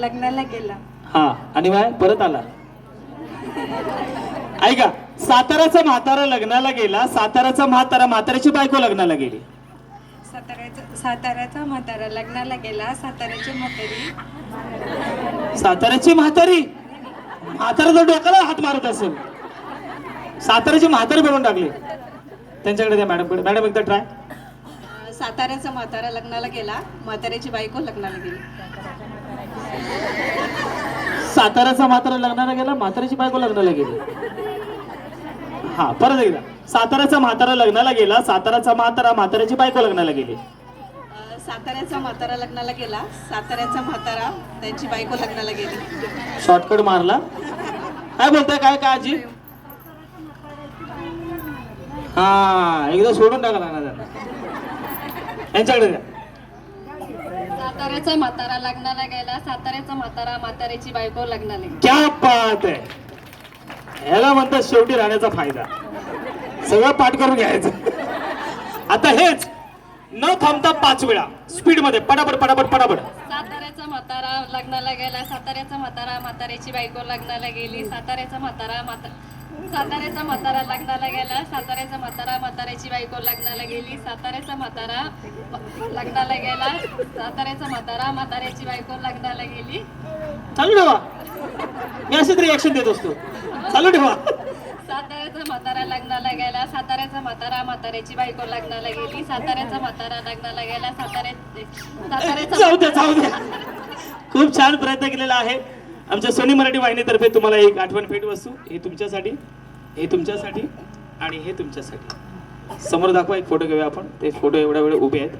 लग्नाला गेला. हा आणि बाय परत आला. ऐका साताऱ्याचा म्हातारा लग्नाला गेला साताऱ्याचा म्हातारा म्हाताऱ्याची बायको लग्नाला गेली. साताऱ्याचा साताऱ्याचा म्हातारा लग्नाला गेला साताऱ्याची म्हातारी. साताऱ्याची म्हातारी? म्हाताऱ्याचा डोक्याला हात मारत असेल. साताऱ्याची म्हातारी बनवून टाकली. त्यांच्याकडे द्या मॅडमकडे मॅडम एकदा ट्राय साताऱ्याचा म्हातारा लग्नाला गेला म्हाताऱ्याची बायको लग्नाला गेली. साताऱ्याचा म्हातारा लग्नाला गेला म्हाताऱ्याची बायको लग्नाला गेली. हा परत एकदा. साताऱ्याचा म्हातारा लग्नाला गेला साताऱ्याचा म्हातारा म्हाताऱ्याची बायको लग्नाला गेली. साताऱ्याचा म्हातारा लग्नाला गेला साताऱ्याचा म्हातारा त्यांची बायको लग्नाला गेली. शॉर्टकट मारला. काय बोलताय काय काय आजी? हा एकदा सोडून टाका लागणार यांच्याकडे द्या साताऱ्याचा म्हातारा लग्नाला गेला साताऱ्याचा म्हातारा म्हाताऱ्याची बायको लग्नाला गेली. क्या बात आहे. ह्याला म्हणतात शेवटी राहण्याचा फायदा. सगळं पाठ करून घ्यायचं. आता हेच न थांबता पाच वेळा. स्पीडमध्ये पटापट पटापट पटापट साताऱ्याचा म्हातारा लग्नाला गेला साताऱ्याचा म्हातारा म्हाताऱ्याची बायको लग्नाला गेली साताऱ्याचा म्हातारा म्हाता साताऱ्याचा म्हातारा लग्नाला गेला साताऱ्याचा म्हातारा म्हाताऱ्याची बायको लग्नाला गेली साताऱ्याचा म्हातारा लग्नाला गेला साताऱ्याचा म्हातारा म्हाताऱ्याची बायको लग्नाला गेली. चालू ठेवा. मी असे तरी ऍक्शन देत असतो. चालू ठेवा. साताऱ्याचा म्हातारा लग्नाला गेला साताऱ्याचा म्हातारा म्हाताऱ्याची बायको लग्नाला गेली साताऱ्याचा म्हातारा लग्नाला गेला साताऱ्या जाऊ द्या जाऊ द्या खूप छान प्रयत्न केलेला आहे. आमच्या सोनी मराठी वाहिनीतर्फे तुम्हाला एक आठवण भेट वस्तू हे तुमच्यासाठी हे तुमच्यासाठी आणि हे तुमच्यासाठी. समोर दाखवा एक फोटो घेऊया आपण. ते फोटो एवढ्या वेळ उभे आहेत.